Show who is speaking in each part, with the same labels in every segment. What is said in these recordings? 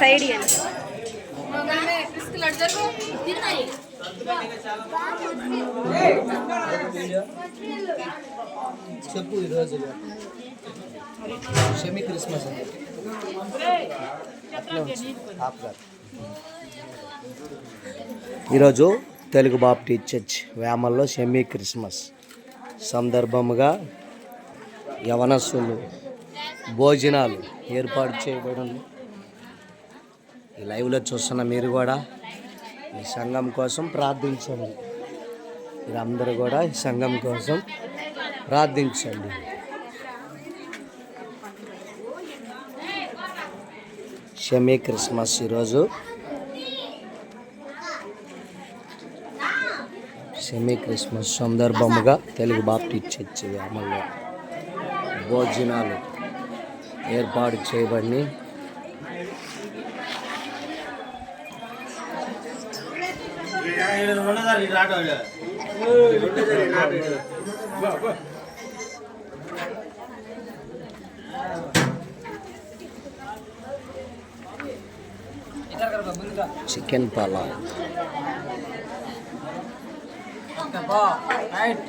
Speaker 1: Side ఇవ్వండి
Speaker 2: చెప్పు ఈరోజు షమి క్రిస్మస్ ఈరోజు తెలుగు బాప్టీ చర్చ్ వేమల్లో షమి క్రిస్మస్. సందర్భముగా యవనస్సులు భోజనాలు ఏర్పాటు చేయబడి ఈ లైవ్లో చూస్తున్న మీరు కూడా ఈ సంఘం కోసం ప్రార్థించండి. మీరందరూ కూడా ఈ సంఘం కోసం ప్రార్థించండి. షమీ క్రిస్మస్ ఈరోజు. షమీ క్రిస్మస్ సందర్భముగా తెలుగు బాప్టీ చర్చి అమల్లో భోజనాలు ఏర్పాటు చేయబడి ஒன்னதா இருக்கு ஆட்டோ சிக்கன் பாலா ரைட்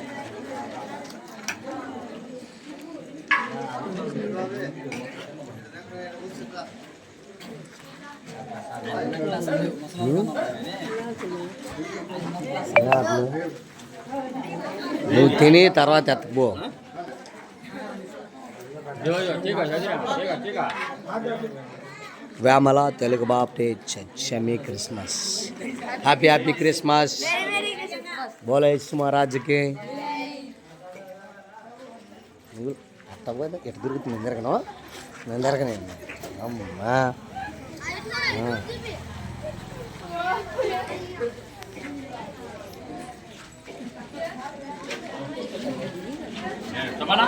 Speaker 2: నువ్వు తిని తర్వాత ఎత్తకపో Vemula Telugu Baptist church Christmas. Happy happy Christmas. బోలో యేసు మహారాజుకి నువ్వు ఎటు దొరుకుతుంది నేను తిరగను అమ్మా. ఆ.